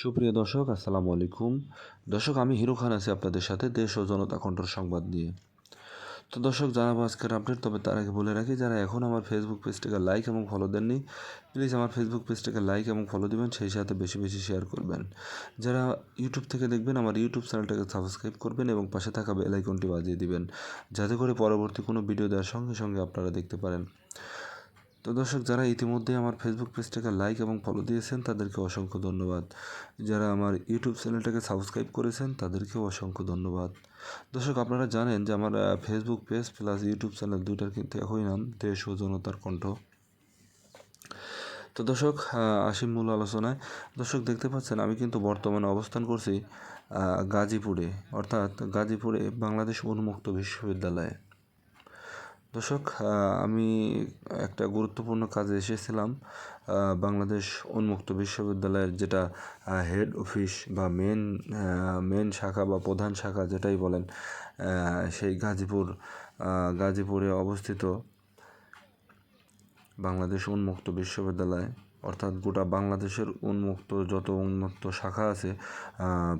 সুপ্রিয় দর্শক, আসসালামু আলাইকুম। দর্শক, আমি হিরো খান আছি আপনাদের সাথে দেশ ও জনতা কণ্ঠর সংবাদ নিয়ে। তো দর্শক, জানাব আজকের আপডেট তবে তার আগে বলে রাখি, যারা এখন আমার ফেসবুক পেজটাকে লাইক এবং ফলো দেননি প্লিজ আমার ফেসবুক পেজটাকে লাইক এবং ফলো দিবেন, সেই সাথে বেশি বেশি শেয়ার করবেন। যারা ইউটিউব থেকে দেখবেন, আমার ইউটিউব চ্যানেলটাকে সাবস্ক্রাইব করবেন এবং পাশে থাকা বেল আইকনটি বাজিয়ে দিবেন, যাতে করে পরবর্তী কোনো ভিডিও দেওয়ার সঙ্গে সঙ্গে আপনারা দেখতে পারেন। তো দর্শক, যারা ইতিমধ্যে আমার ফেসবুক পেজটাকে লাইক এবং ফলো দিয়েছেন, তাদেরকে অসংখ্য ধন্যবাদ। যারা আমার ইউটিউব চ্যানেলটাকে সাবস্ক্রাইব করেছেন, তাদেরকেও অসংখ্য ধন্যবাদ। দর্শক, আপনারা জানেন যে আমার Facebook page plus YouTube channel দুইটার কিন্তু একই নাম, দেশ ও জনতার কণ্ঠ। তো দর্শক আসি মূল আলোচনায়। দর্শক, দেখতে পাচ্ছেন, আমি কিন্তু বর্তমানে অবস্থান করছি গাজীপুরে, অর্থাৎ গাজীপুরে বাংলাদেশ উন্মুক্ত বিশ্ববিদ্যালয়ে। দর্শক আমি একটা গুরুত্বপূর্ণ কাজে এসেছিলাম বাংলাদেশ উন্মুক্ত বিশ্ববিদ্যালয়ের যেটা হেড অফিস বা মেন মেন শাখা বা প্রধান শাখা যেটাই বলেন সেই গাজীপুর গাজীপুরে অবস্থিত বাংলাদেশ উন্মুক্ত বিশ্ববিদ্যালয়, অর্থাৎ গোটা বাংলাদেশের উন্মুক্ত যত উন্মুক্ত শাখা আছে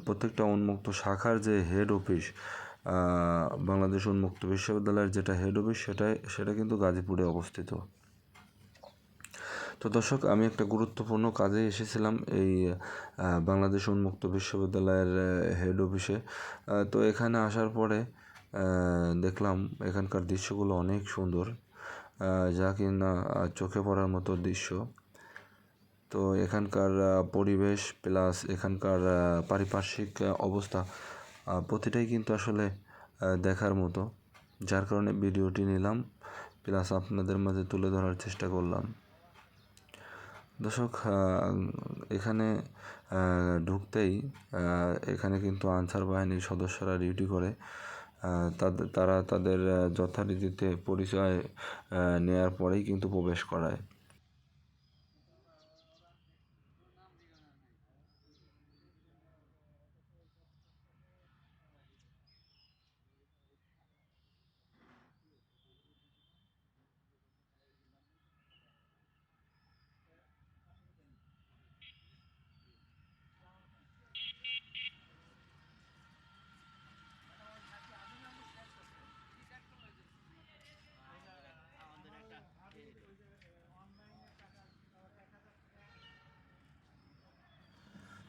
প্রত্যেকটা উন্মুক্ত শাখার যে হেড অফিস বাংলাদেশ উন্মুক্ত বিশ্ববিদ্যালয়ের যেটা হেড অফিস সেটাই, সেটা কিন্তু গাজীপুরে অবস্থিত। তো দর্শক, আমি একটা গুরুত্বপূর্ণ কাজে এসেছিলাম এই বাংলাদেশ উন্মুক্ত বিশ্ববিদ্যালয়ের হেড অফিসে তো এখানে আসার পরে দেখলাম এখানকার দৃশ্যগুলো অনেক সুন্দর। যা কিনা চোখে পড়ার মতো দৃশ্য। তো এখানকার পরিবেশ প্লাস এখানকার পারিপার্শ্বিক অবস্থা প্রতিটাই কিন্তু আসলে দেখার মতো। যার কারণে ভিডিওটি নিলাম প্লাস আপনাদের মাঝে তুলে ধরার চেষ্টা করলাম। দর্শক এখানে ঢুকতেই এখানে কিন্তু আনসার বাহিনীর সদস্যরা ডিউটি করে। তাদের তারা তাদের যথারীতিতে পরিচয় নেয়ার পরেই কিন্তু প্রবেশ করায়।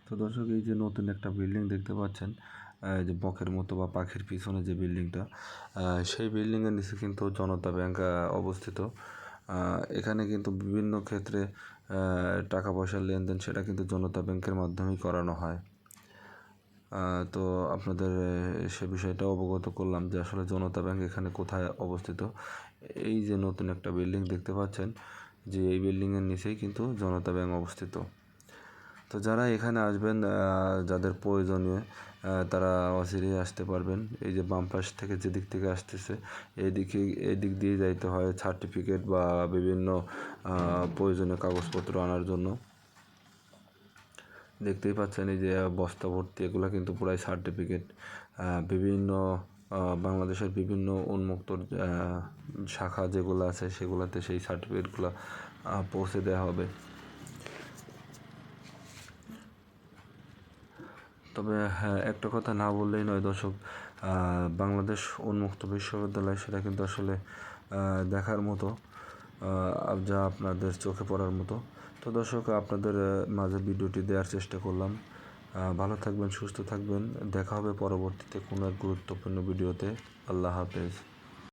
তো দর্শক, এই যে নতুন একটা বিল্ডিং দেখতে পাচ্ছেন যে বকের মতো বা পাখির পিছনে যে বিল্ডিংটা সেই বিল্ডিংয়ের নিচে কিন্তু জনতা ব্যাংক অবস্থিত। এখানে কিন্তু বিভিন্ন ক্ষেত্রে টাকা পয়সার লেনদেন সেটা কিন্তু জনতা ব্যাংকের মাধ্যমেই করানো হয়। তো আপনাদের সে বিষয়টা অবগত করলাম যে আসলে জনতা ব্যাংক এখানে কোথায় অবস্থিত। এই যে নতুন একটা বিল্ডিং দেখতে পাচ্ছেন, যে এই বিল্ডিংয়ের নিচেই কিন্তু জনতা ব্যাংক অবস্থিত। তো যারা এখানে আসবেন যাদের প্রয়োজনীয় তারা অচিরেই আসতে পারবেন। এই যে বাম পাশ থেকে যেদিক থেকে আসতেছে এইদিকে এই দিক দিয়ে যাইতে হয় সার্টিফিকেট বা বিভিন্ন প্রয়োজনীয় কাগজপত্র আনার জন্য। দেখতেই পাচ্ছেন এই যে বস্তা ভর্তি, এগুলো কিন্তু পুরাই সার্টিফিকেট বিভিন্ন বাংলাদেশের বিভিন্ন উন্মুক্ত শাখা যেগুলো আছে, সেগুলোতে সেই সার্টিফিকেটগুলো পৌঁছে দেওয়া হবে। তবে হ্যাঁ একটা কথা না বললেই নয় দর্শক বাংলাদেশ উন্মুক্ত বিশ্ববিদ্যালয় সেটা কিন্তু আসলে দেখার মতো যা আপনাদের চোখে পড়ার মতো। তো দর্শক, আপনাদের মাঝে ভিডিওটি দেওয়ার চেষ্টা করলাম। ভালো থাকবেন, সুস্থ থাকবেন। দেখা হবে পরবর্তীতে কোনো এক গুরুত্বপূর্ণ ভিডিওতে। আল্লাহ হাফেজ।